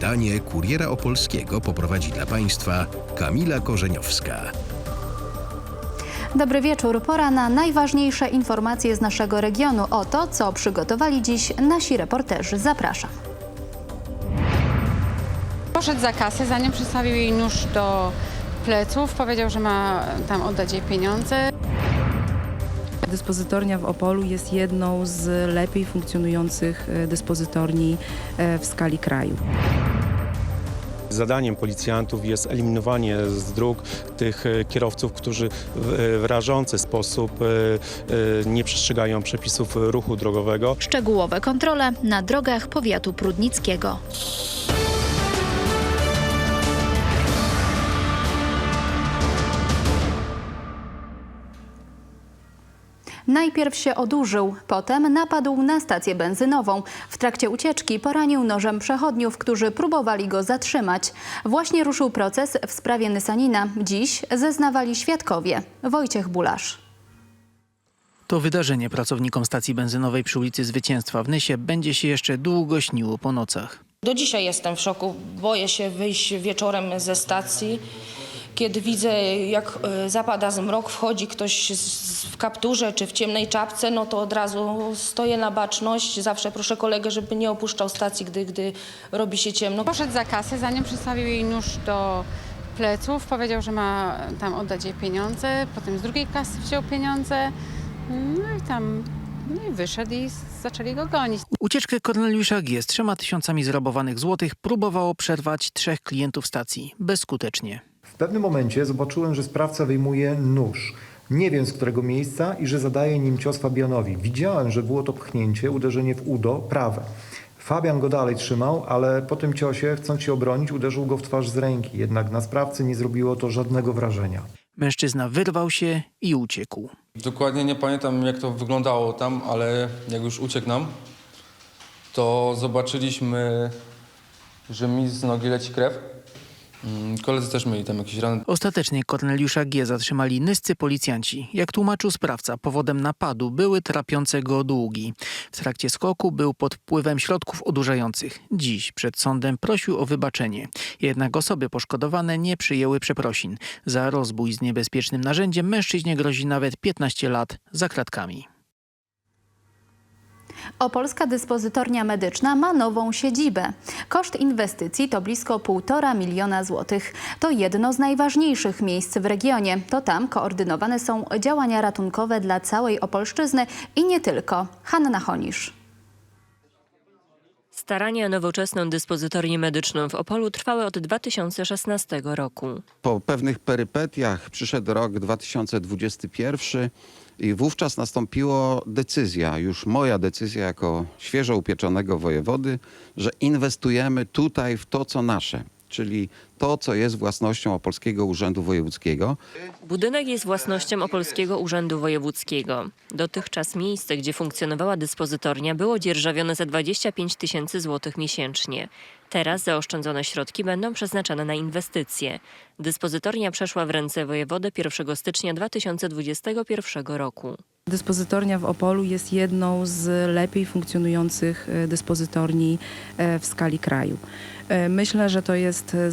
Wydanie Kuriera Opolskiego poprowadzi dla Państwa Kamila Korzeniowska. Dobry wieczór. Pora na najważniejsze informacje z naszego regionu. O to, co przygotowali dziś nasi reporterzy. Zapraszam. Poszedł za kasę, zanim przystawił jej nóż do pleców, powiedział, że ma tam oddać jej pieniądze. Dyspozytornia w Opolu jest jedną z lepiej funkcjonujących e, dyspozytorni e, w skali kraju. Zadaniem policjantów jest eliminowanie z dróg tych e, kierowców, którzy w w rażący sposób e, e, nie przestrzegają przepisów ruchu drogowego. Szczegółowe kontrole na drogach powiatu prudnickiego. Najpierw się odurzył, potem napadł na stację benzynową. W trakcie ucieczki poranił nożem przechodniów, którzy próbowali go zatrzymać. Właśnie ruszył proces w sprawie Nysanina. Dziś zeznawali świadkowie. Wojciech Bulasz. To wydarzenie pracownikom stacji benzynowej przy ulicy Zwycięstwa w Nysie będzie się jeszcze długo śniło po nocach. Do dzisiaj jestem w szoku. Boję się wyjść wieczorem ze stacji, kiedy widzę, jak e, zapada zmrok, wchodzi ktoś w kapturze czy w ciemnej czapce, no to od razu stoję na baczność. Zawsze proszę kolegę, żeby nie opuszczał stacji, gdy, gdy robi się ciemno. Poszedł za kasę, zanim przystawił jej nóż do pleców, powiedział, że ma tam oddać jej pieniądze. Potem z drugiej kasy wziął pieniądze. No i tam no i wyszedł i zaczęli go gonić. Ucieczkę Korneliusza G. z trzema tysiącami zrabowanych złotych próbowało przerwać trzech klientów stacji. Bezskutecznie. W pewnym momencie zobaczyłem, że sprawca wyjmuje nóż. Nie wiem z którego miejsca i że zadaje nim cios Fabianowi. Widziałem, że było to pchnięcie, uderzenie w udo prawe. Fabian go dalej trzymał, ale po tym ciosie, chcąc się obronić, uderzył go w twarz z ręki. Jednak na sprawcy nie zrobiło to żadnego wrażenia. Mężczyzna wyrwał się i uciekł. Dokładnie nie pamiętam jak to wyglądało tam, ale jak już uciekł nam, to zobaczyliśmy, że mi z nogi leci krew. Mm, Koledzy też mieli tam jakieś rany. Ostatecznie Korneliusza G. zatrzymali nyscy policjanci. Jak tłumaczył sprawca, powodem napadu były trapiące go długi. W trakcie skoku był pod wpływem środków odurzających. Dziś przed sądem prosił o wybaczenie. Jednak osoby poszkodowane nie przyjęły przeprosin. Za rozbój z niebezpiecznym narzędziem mężczyźnie grozi nawet 15 lat za kratkami. Opolska dyspozytornia medyczna ma nową siedzibę. Koszt inwestycji to blisko 1,5 miliona złotych. To jedno z najważniejszych miejsc w regionie. To tam koordynowane są działania ratunkowe dla całej Opolszczyzny i nie tylko. Hanna Honisz. Starania o nowoczesną dyspozytornię medyczną w Opolu trwały od 2016 roku. Po pewnych perypetiach przyszedł rok 2021 i wówczas nastąpiła decyzja, już moja decyzja jako świeżo upieczonego wojewody, że inwestujemy tutaj w to, co nasze, czyli to, co jest własnością Opolskiego Urzędu Wojewódzkiego. Budynek jest własnością Opolskiego Urzędu Wojewódzkiego. Dotychczas miejsce, gdzie funkcjonowała dyspozytornia, było dzierżawione za 25 tysięcy złotych miesięcznie. Teraz zaoszczędzone środki będą przeznaczone na inwestycje. Dyspozytornia przeszła w ręce wojewody 1 stycznia 2021 roku. Dyspozytornia w Opolu jest jedną z lepiej funkcjonujących e, dyspozytorni e, w skali kraju. E, Myślę, że to jest e,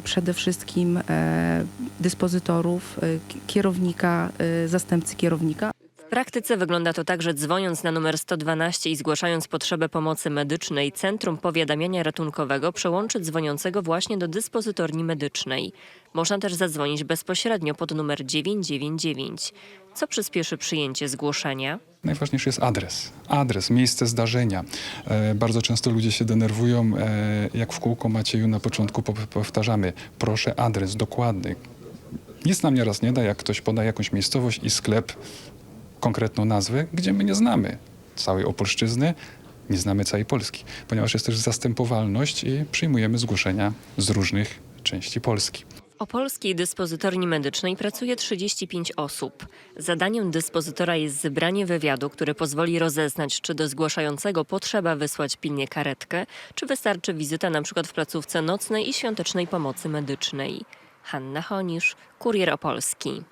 przede wszystkim e, dyspozytorów, e, ki- kierownika, e, zastępcy kierownika, W praktyce wygląda to tak, że dzwoniąc na numer 112 i zgłaszając potrzebę pomocy medycznej, Centrum Powiadamiania Ratunkowego przełączy dzwoniącego właśnie do dyspozytorni medycznej. Można też zadzwonić bezpośrednio pod numer 999, co przyspieszy przyjęcie zgłoszenia. Najważniejszy jest adres. Adres, miejsce zdarzenia. E, bardzo często ludzie się denerwują, e, jak w kółko Macieju na początku po- powtarzamy, proszę adres dokładny. Nic nam nieraz nie da, jak ktoś poda jakąś miejscowość i sklep, konkretną nazwę, gdzie my nie znamy całej Opolszczyzny, nie znamy całej Polski, ponieważ jest też zastępowalność i przyjmujemy zgłoszenia z różnych części Polski. W Opolskiej Dyspozytorni Medycznej pracuje 35 osób. Zadaniem dyspozytora jest zebranie wywiadu, który pozwoli rozeznać, czy do zgłaszającego potrzeba wysłać pilnie karetkę, czy wystarczy wizyta przykład w placówce nocnej i świątecznej pomocy medycznej. Hanna Honisz, Kurier Opolski.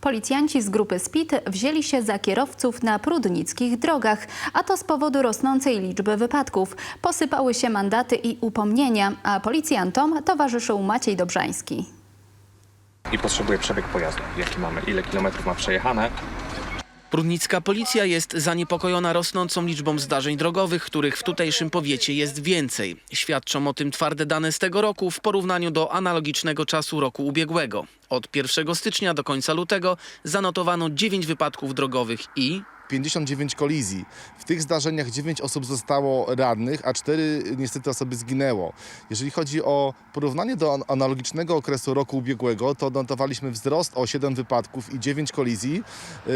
Policjanci z grupy SPIT wzięli się za kierowców na prudnickich drogach, a to z powodu rosnącej liczby wypadków. Posypały się mandaty i upomnienia, a policjantom towarzyszył Maciej Dobrzański. i potrzebuje przebieg pojazdu, jaki mamy, ile kilometrów ma przejechane. Prudnicka policja jest zaniepokojona rosnącą liczbą zdarzeń drogowych, których w tutejszym powiecie jest więcej. Świadczą o tym twarde dane z tego roku w porównaniu do analogicznego czasu roku ubiegłego. Od 1 stycznia do końca lutego zanotowano 9 wypadków drogowych i 59 kolizji. W tych zdarzeniach 9 osób zostało radnych, a 4 niestety osoby zginęło. Jeżeli chodzi o porównanie do an- analogicznego okresu roku ubiegłego, to notowaliśmy wzrost o 7 wypadków i 9 kolizji. Yy,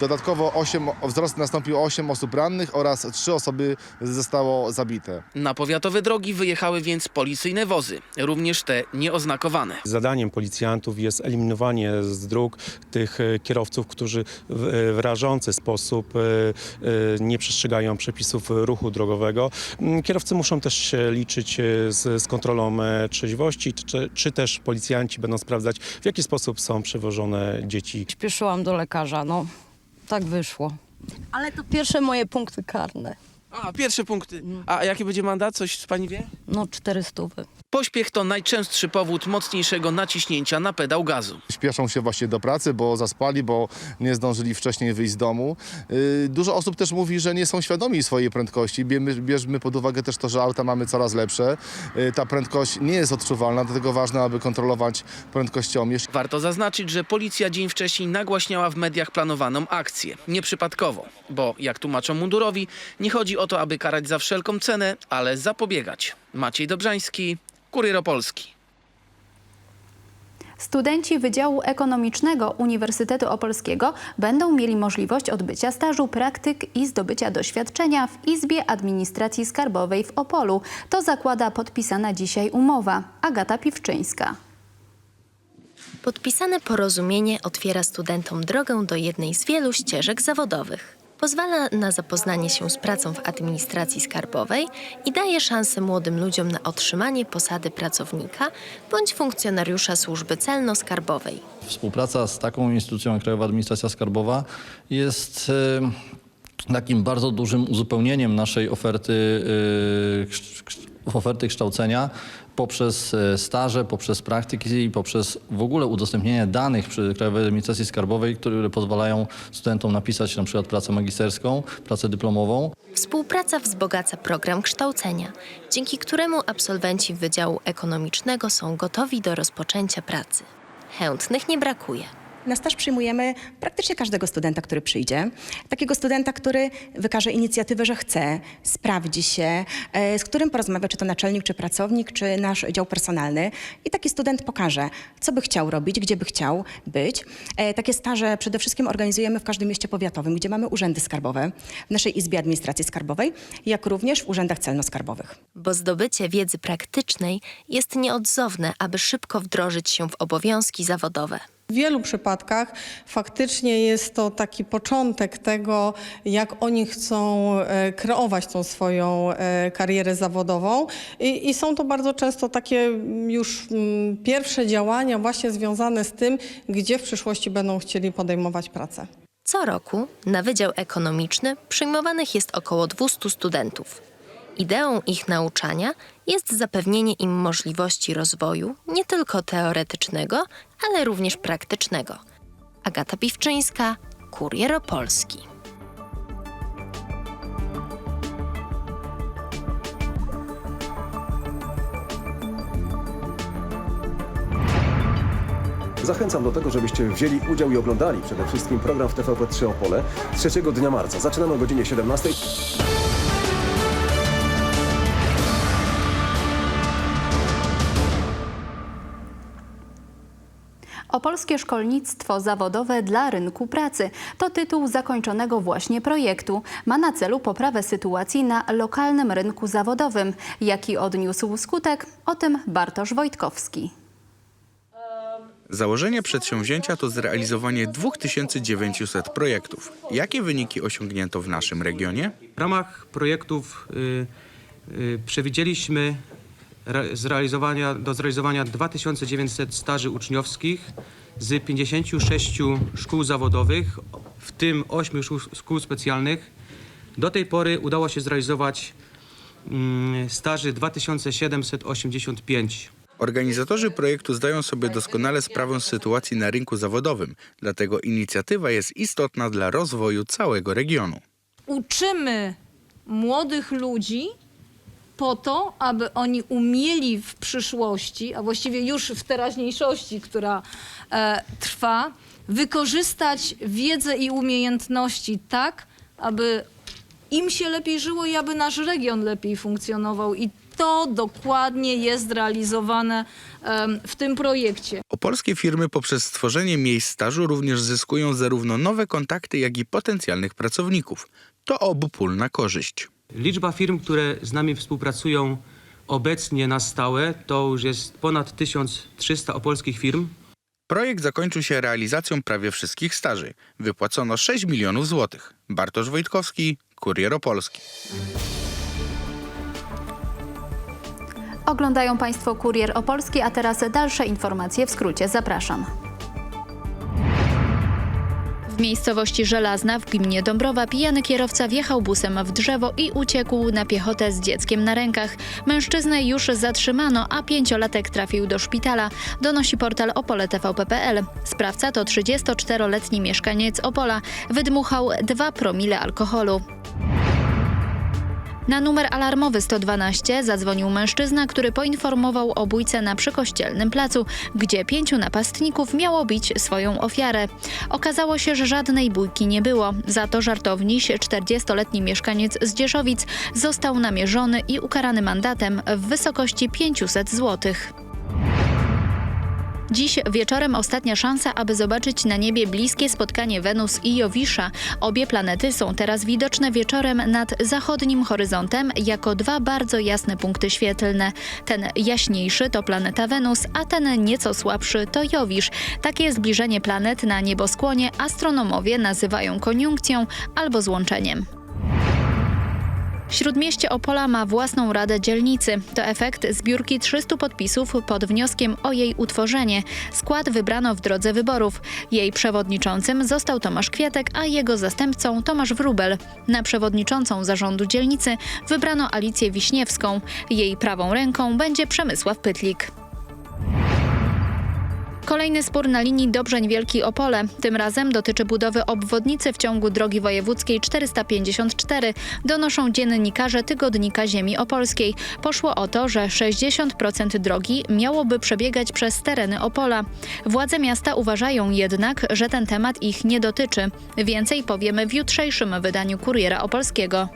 Dodatkowo 8, o- wzrost nastąpił o 8 osób rannych oraz 3 osoby zostało zabite. na powiatowe drogi wyjechały więc policyjne wozy, również te nieoznakowane. Zadaniem policjantów jest eliminowanie z dróg tych e, kierowców, którzy w e, w rażący sposób e, e, nie przestrzegają przepisów ruchu drogowego. Mm, Kierowcy muszą też się liczyć e, z, z kontrolą trzeźwości, czy, czy też policjanci będą sprawdzać, w jaki sposób są przewożone dzieci. Śpieszyłam do lekarza, no tak wyszło. Ale to pierwsze moje punkty karne. A, pierwsze punkty. A jaki będzie mandat? Coś pani wie? No 400. Pośpiech to najczęstszy powód mocniejszego naciśnięcia na pedał gazu. Śpieszą się właśnie do pracy, bo zaspali, bo nie zdążyli wcześniej wyjść z domu. Yy, Dużo osób też mówi, że nie są świadomi swojej prędkości. Bierzmy, bierzmy pod uwagę też to, że auta mamy coraz lepsze. Yy, Ta prędkość nie jest odczuwalna, dlatego ważne, aby kontrolować prędkościomierz. Warto zaznaczyć, że policja dzień wcześniej nagłaśniała w mediach planowaną akcję. Nieprzypadkowo, bo jak tłumaczą mundurowi, nie chodzi o to, aby karać za wszelką cenę, ale zapobiegać. Maciej Dobrzański, Kurier Opolski. Studenci Wydziału Ekonomicznego Uniwersytetu Opolskiego będą mieli możliwość odbycia stażu, praktyk i zdobycia doświadczenia w Izbie Administracji Skarbowej w Opolu. To zakłada podpisana dzisiaj umowa. Agata Piwczyńska. Podpisane porozumienie otwiera studentom drogę do jednej z wielu ścieżek zawodowych. Pozwala na zapoznanie się z pracą w administracji skarbowej i daje szansę młodym ludziom na otrzymanie posady pracownika bądź funkcjonariusza służby celno-skarbowej. Współpraca z taką instytucją jak Krajowa Administracja Skarbowa jest e, takim bardzo dużym uzupełnieniem naszej oferty, e, oferty kształcenia poprzez e, staże, poprzez praktyki i poprzez w ogóle udostępnienie danych przy Krajowej Administracji Skarbowej, które pozwalają studentom napisać na przykład pracę magisterską, pracę dyplomową. Współpraca wzbogaca program kształcenia, dzięki któremu absolwenci Wydziału Ekonomicznego są gotowi do rozpoczęcia pracy. Chętnych nie brakuje. Na staż przyjmujemy praktycznie każdego studenta, który przyjdzie. Takiego studenta, który wykaże inicjatywę, że chce, sprawdzi się, e, z którym porozmawia, czy to naczelnik, czy pracownik, czy nasz dział personalny. I taki student pokaże, co by chciał robić, gdzie by chciał być. E, Takie staże przede wszystkim organizujemy w każdym mieście powiatowym, gdzie mamy urzędy skarbowe, w naszej Izbie Administracji Skarbowej, jak również w urzędach celno-skarbowych. Bo zdobycie wiedzy praktycznej jest nieodzowne, aby szybko wdrożyć się w obowiązki zawodowe. W wielu przypadkach faktycznie jest to taki początek tego, jak oni chcą e, kreować tą swoją e, karierę zawodową I, i są to bardzo często takie mm, już mm, pierwsze działania właśnie związane z tym, gdzie w przyszłości będą chcieli podejmować pracę. Co roku na Wydział Ekonomiczny przyjmowanych jest około 200 studentów. Ideą ich nauczania jest zapewnienie im możliwości rozwoju nie tylko teoretycznego, ale również praktycznego. Agata Piwczyńska, Kurier Opolski. Zachęcam do tego, żebyście wzięli udział i oglądali przede wszystkim program w TVP3 Opole 3 dnia marca. Zaczynamy o godzinie 17. Opolskie szkolnictwo zawodowe dla rynku pracy to tytuł zakończonego właśnie projektu. Ma na celu poprawę sytuacji na lokalnym rynku zawodowym. Jaki odniósł skutek? O tym Bartosz Wojtkowski. Założenie przedsięwzięcia to zrealizowanie 2900 projektów. Jakie wyniki osiągnięto w naszym regionie? W ramach projektów y, y, przewidzieliśmy zrealizowania, do zrealizowania 2900 staży uczniowskich z 56 szkół zawodowych, w tym 8 szkół, szkół specjalnych. Do tej pory udało się zrealizować mm, staży 2785. Organizatorzy projektu zdają sobie doskonale sprawę z sytuacji na rynku zawodowym, dlatego inicjatywa jest istotna dla rozwoju całego regionu. uczymy młodych ludzi po to, aby oni umieli w przyszłości, a właściwie już w teraźniejszości, która e, trwa, wykorzystać wiedzę i umiejętności tak, aby im się lepiej żyło i aby nasz region lepiej funkcjonował. I to dokładnie jest realizowane w tym projekcie. Opolskie firmy poprzez stworzenie miejsc stażu również zyskują zarówno nowe kontakty, jak i potencjalnych pracowników. To obopólna korzyść. Liczba firm, które z nami współpracują obecnie na stałe, to już jest ponad 1300 opolskich firm. Projekt zakończył się realizacją prawie wszystkich staży. Wypłacono 6 milionów złotych. Bartosz Wojtkowski, Kurier Opolski. Oglądają Państwo Kurier Opolski, a teraz dalsze informacje w skrócie. Zapraszam. Miejscowości Żelazna w gminie Dąbrowa pijany kierowca wjechał busem w drzewo i uciekł na piechotę z dzieckiem na rękach. Mężczyznę już zatrzymano, a pięciolatek trafił do szpitala, donosi portal opoletvp.pl. Sprawca to 34-letni mieszkaniec Opola. Wydmuchał 2 promile alkoholu. Na numer alarmowy 112 zadzwonił mężczyzna, który poinformował o bójce na przykościelnym placu, gdzie pięciu napastników miało bić swoją ofiarę. Okazało się, że żadnej bójki nie było. Za to żartowniś, 40-letni mieszkaniec z Dzieszowic, został namierzony i ukarany mandatem w wysokości 500 złotych. Dziś wieczorem ostatnia szansa, aby zobaczyć na niebie bliskie spotkanie Wenus i Jowisza. Obie planety są teraz widoczne wieczorem nad zachodnim horyzontem jako dwa bardzo jasne punkty świetlne. Ten jaśniejszy to planeta Wenus, a ten nieco słabszy to Jowisz. Takie zbliżenie planet na nieboskłonie astronomowie nazywają koniunkcją albo złączeniem. Śródmieście Opola ma własną radę dzielnicy. To efekt zbiórki 300 podpisów pod wnioskiem o jej utworzenie. Skład wybrano w drodze wyborów. Jej przewodniczącym został Tomasz Kwiatek, a jego zastępcą Tomasz Wróbel. Na przewodniczącą zarządu dzielnicy wybrano Alicję Wiśniewską. Jej prawą ręką będzie Przemysław Pytlik. Kolejny spór na linii Dobrzeń Wielki Opole. Tym razem dotyczy budowy obwodnicy w ciągu drogi wojewódzkiej 454. Donoszą dziennikarze Tygodnika Ziemi Opolskiej. Poszło o to, że 60% drogi miałoby przebiegać przez tereny Opola. Władze miasta uważają jednak, że ten temat ich nie dotyczy. Więcej powiemy w jutrzejszym wydaniu Kuriera Opolskiego.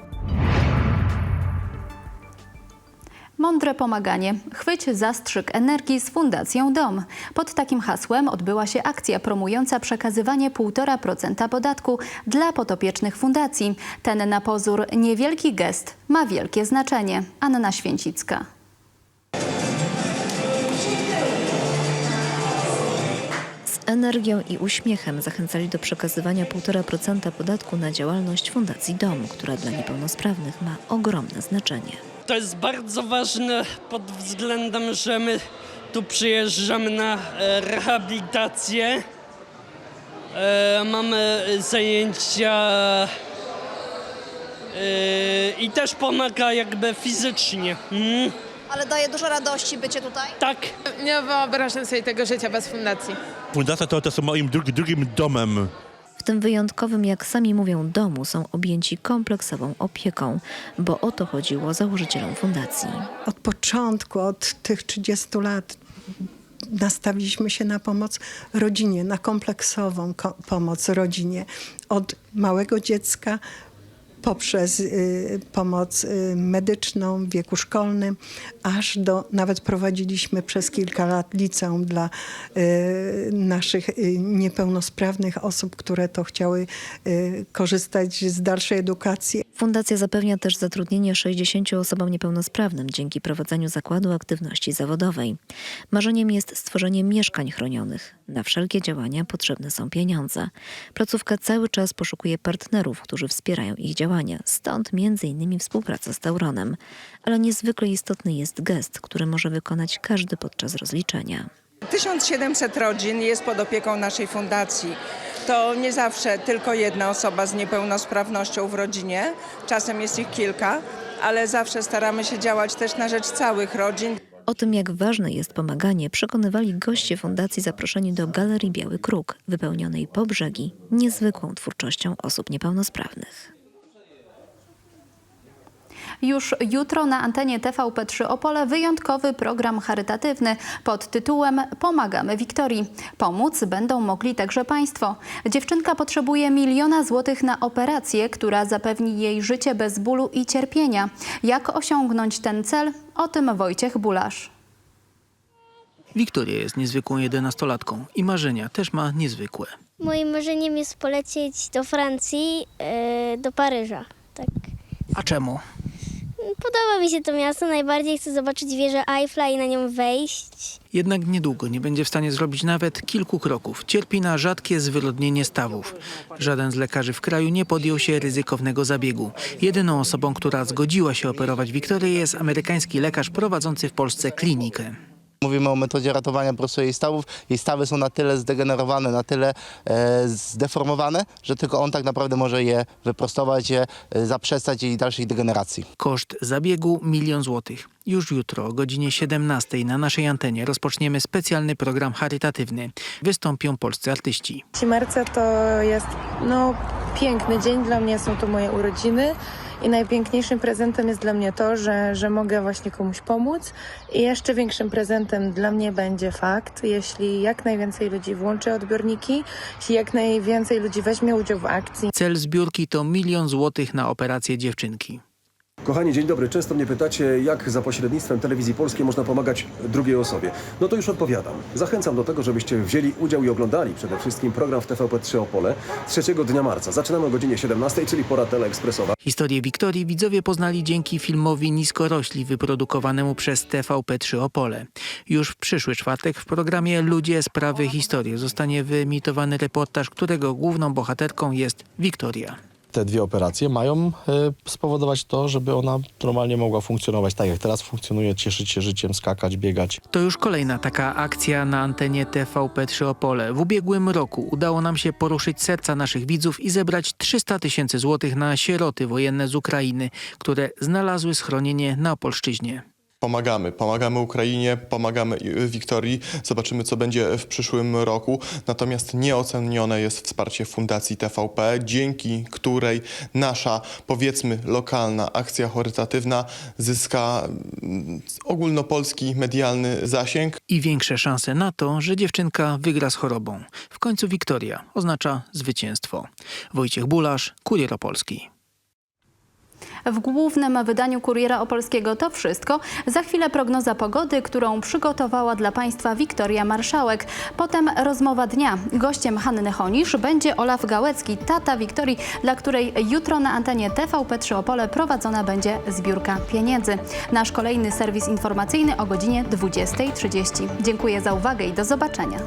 Mądre pomaganie. Chwyć zastrzyk energii z Fundacją Dom. Pod takim hasłem odbyła się akcja promująca przekazywanie 1,5% podatku dla potopiecznych fundacji. Ten na pozór niewielki gest ma wielkie znaczenie. Anna Święcicka. Energią i uśmiechem zachęcali do przekazywania 1,5% podatku na działalność Fundacji Dom, która dla niepełnosprawnych ma ogromne znaczenie. To jest bardzo ważne pod względem, że my tu przyjeżdżamy na e, rehabilitację. E, mamy zajęcia e, i też pomaga jakby fizycznie. Mm. Ale daje dużo radości bycie tutaj? Tak. Nie wyobrażam sobie tego życia bez fundacji. Fundacja to, to jest moim drugi, drugim domem. W tym wyjątkowym, jak sami mówią, domu są objęci kompleksową opieką, bo o to chodziło założycielom fundacji. Od początku, od tych 30 lat nastawiliśmy się na pomoc rodzinie, na kompleksową ko- pomoc rodzinie. Od małego dziecka poprzez y, pomoc y, medyczną w wieku szkolnym, aż do, nawet prowadziliśmy przez kilka lat liceum dla y, naszych niepełnosprawnych osób, które to chciały korzystać z dalszej edukacji. Fundacja zapewnia też zatrudnienie 60 osobom niepełnosprawnym dzięki prowadzeniu zakładu aktywności zawodowej. Marzeniem jest stworzenie mieszkań chronionych. Na wszelkie działania potrzebne są pieniądze. Placówka cały czas poszukuje partnerów, którzy wspierają ich działania, stąd m.in. współpraca z Tauronem. Ale niezwykle istotny jest gest, który może wykonać każdy podczas rozliczenia. 1700 rodzin jest pod opieką naszej fundacji. To nie zawsze tylko jedna osoba z niepełnosprawnością w rodzinie, czasem jest ich kilka, ale zawsze staramy się działać też na rzecz całych rodzin. O tym, jak ważne jest pomaganie, przekonywali goście fundacji zaproszeni do Galerii Biały Kruk, wypełnionej po brzegi niezwykłą twórczością osób niepełnosprawnych. Już jutro na antenie TVP3 Opole wyjątkowy program charytatywny pod tytułem Pomagamy Wiktorii. Pomóc będą mogli także Państwo. Dziewczynka potrzebuje miliona złotych na operację, która zapewni jej życie bez bólu i cierpienia. Jak osiągnąć ten cel? O tym Wojciech Bulasz. Wiktoria jest niezwykłą jedenastolatką i marzenia też ma niezwykłe. Moim marzeniem jest polecieć do Francji, e, do Paryża. Tak. A czemu? Podoba mi się to miasto, najbardziej chcę zobaczyć wieżę Eiffla i na nią wejść. Jednak niedługo nie będzie w stanie zrobić nawet kilku kroków. Cierpi na rzadkie zwyrodnienie stawów. Żaden z lekarzy w kraju nie podjął się ryzykownego zabiegu. Jedyną osobą, która zgodziła się operować Wiktorię jest amerykański lekarz prowadzący w Polsce klinikę. Mówimy o metodzie ratowania po prostu jej stawów. Jej stawy są na tyle zdegenerowane, na tyle e, zdeformowane, że tylko on tak naprawdę może je wyprostować, je e, zaprzestać jej dalszej degeneracji. Koszt zabiegu milion złotych. Już jutro o godzinie 17 na naszej antenie rozpoczniemy specjalny program charytatywny. Wystąpią polscy artyści. 3 marca to jest no, piękny dzień. Dla mnie są to moje urodziny. I najpiękniejszym prezentem jest dla mnie to, że, że mogę właśnie komuś pomóc. I jeszcze większym prezentem dla mnie będzie fakt, jeśli jak najwięcej ludzi włączy odbiorniki, jeśli jak najwięcej ludzi weźmie udział w akcji. Cel zbiórki to milion złotych na operację dziewczynki. Kochani, dzień dobry. Często mnie pytacie, jak za pośrednictwem telewizji polskiej można pomagać drugiej osobie. No to już odpowiadam. Zachęcam do tego, żebyście wzięli udział i oglądali przede wszystkim program w TVP3 Opole 3 dnia marca. Zaczynamy o godzinie 17, czyli pora teleekspresowa. Historię Wiktorii widzowie poznali dzięki filmowi Niskorośli wyprodukowanemu przez TVP3 Opole. Już w przyszły czwartek w programie Ludzie, Sprawy, Historie zostanie wyemitowany reportaż, którego główną bohaterką jest Wiktoria. Te dwie operacje mają e, spowodować to, żeby ona normalnie mogła funkcjonować tak jak teraz funkcjonuje, cieszyć się życiem, skakać, biegać. To już kolejna taka akcja na antenie TVP3 Opole. W ubiegłym roku udało nam się poruszyć serca naszych widzów i zebrać 300 tysięcy złotych na sieroty wojenne z Ukrainy, które znalazły schronienie na Opolszczyźnie. Pomagamy, pomagamy Ukrainie, pomagamy Wiktorii. Zobaczymy, co będzie w przyszłym roku. Natomiast nieocenione jest wsparcie Fundacji TVP, dzięki której nasza, powiedzmy, lokalna akcja charytatywna zyska mm, ogólnopolski medialny zasięg. I większe szanse na to, że dziewczynka wygra z chorobą. W końcu Wiktoria oznacza zwycięstwo. Wojciech Bulasz, Kurier Opolski. W głównym wydaniu Kuriera Opolskiego to wszystko. Za chwilę prognoza pogody, którą przygotowała dla Państwa Wiktoria Marszałek. Potem rozmowa dnia. Gościem Hanny Honisz będzie Olaf Gałecki, tata Wiktorii, dla której jutro na antenie TVP3 Opole prowadzona będzie zbiórka pieniędzy. Nasz kolejny serwis informacyjny o godzinie 20.30. Dziękuję za uwagę i do zobaczenia.